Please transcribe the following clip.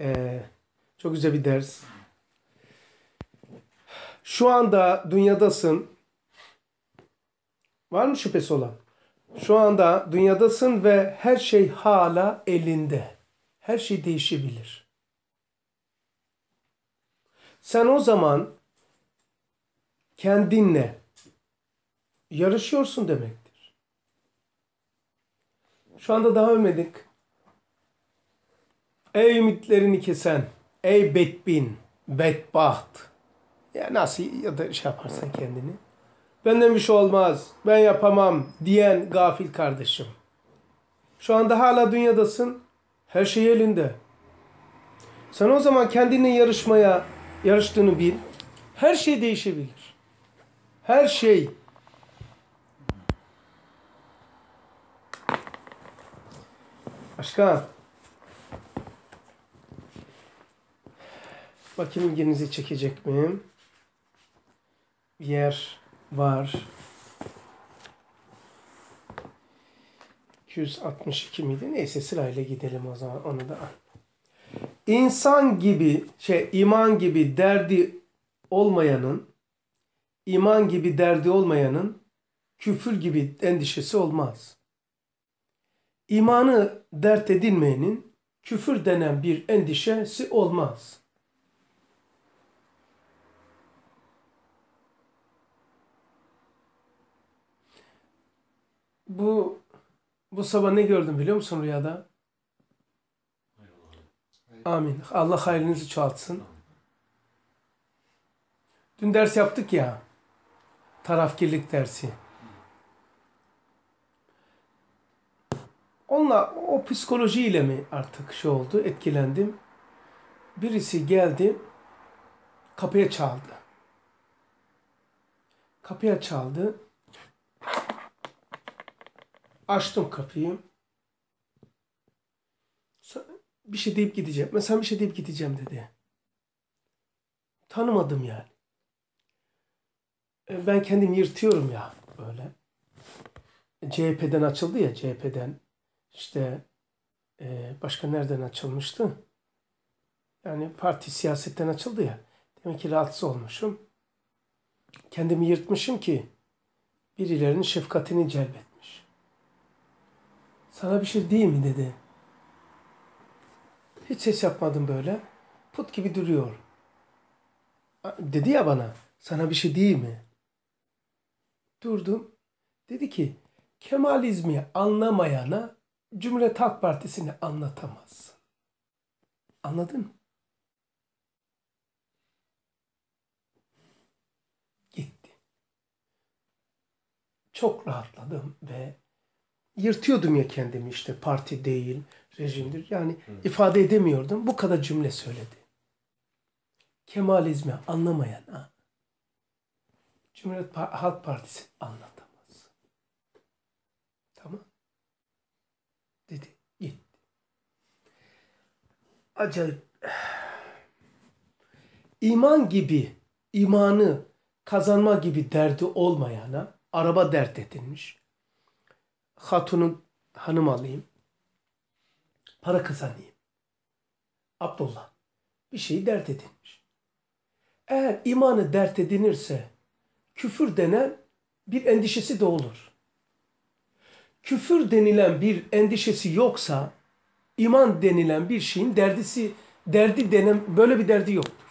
Ee, çok güzel bir ders. Şu anda dünyadasın. Var mı şüphesi olan? Şu anda dünyadasın ve her şey hala elinde. Her şey değişebilir. Sen o zaman kendinle yarışıyorsun demektir. Şu anda daha ölmedik. Ey ümitlerini kesen, ey bedbin, bedbaht. Ya nasıl ya da şey yaparsan kendini. Benden bir şey olmaz, ben yapamam diyen gafil kardeşim. Şu anda hala dünyadasın, her şey elinde. Sen o zaman kendine yarışmaya, yarıştığını bil. Her şey değişebilir. Her şey. Başka? Bakayım ilginizi çekecek miyim? Yer var. 262 miydi? Neyse sırayla gidelim o zaman onu da. İnsan gibi, şey iman gibi derdi olmayanın, iman gibi derdi olmayanın küfür gibi endişesi olmaz. İmanı dert edinmeyenin küfür denen bir endişesi olmaz. Bu bu sabah ne gördüm biliyor musun rüyada? Amin. Allah hayrınızı çoğaltsın. Dün ders yaptık ya. Tarafkirlik dersi. Onunla o psikolojiyle mi artık şey oldu, etkilendim. Birisi geldi, kapıya çaldı. Kapıya çaldı. Açtım kapıyı. Bir şey deyip gideceğim. Mesela bir şey deyip gideceğim dedi. Tanımadım yani. Ben kendim yırtıyorum ya böyle. CHP'den açıldı ya CHP'den. İşte başka nereden açılmıştı? Yani parti siyasetten açıldı ya. Demek ki rahatsız olmuşum. Kendimi yırtmışım ki birilerinin şefkatini celbetmiş. Sana bir şey değil mi dedi. Hiç ses yapmadım böyle. Put gibi duruyor. Dedi ya bana, sana bir şey değil mi? Durdum. Dedi ki, Kemalizmi anlamayana Cumhuriyet Halk Partisi'ni anlatamazsın. Anladın mı? Gitti. Çok rahatladım ve yırtıyordum ya kendimi işte parti değil, rejimdir. Yani Hı. ifade edemiyordum. Bu kadar cümle söyledi. Kemalizmi anlamayana Cumhuriyet Halk Partisi anlatamaz. Tamam. Dedi. Gitti. Acayip. İman gibi, imanı kazanma gibi derdi olmayana araba dert edilmiş. Hatunun hanım alayım. Para kazanayım. Abdullah bir şeyi dert edinmiş. Eğer imanı dert edinirse küfür denen bir endişesi de olur. Küfür denilen bir endişesi yoksa iman denilen bir şeyin derdisi derdi denen böyle bir derdi yoktur.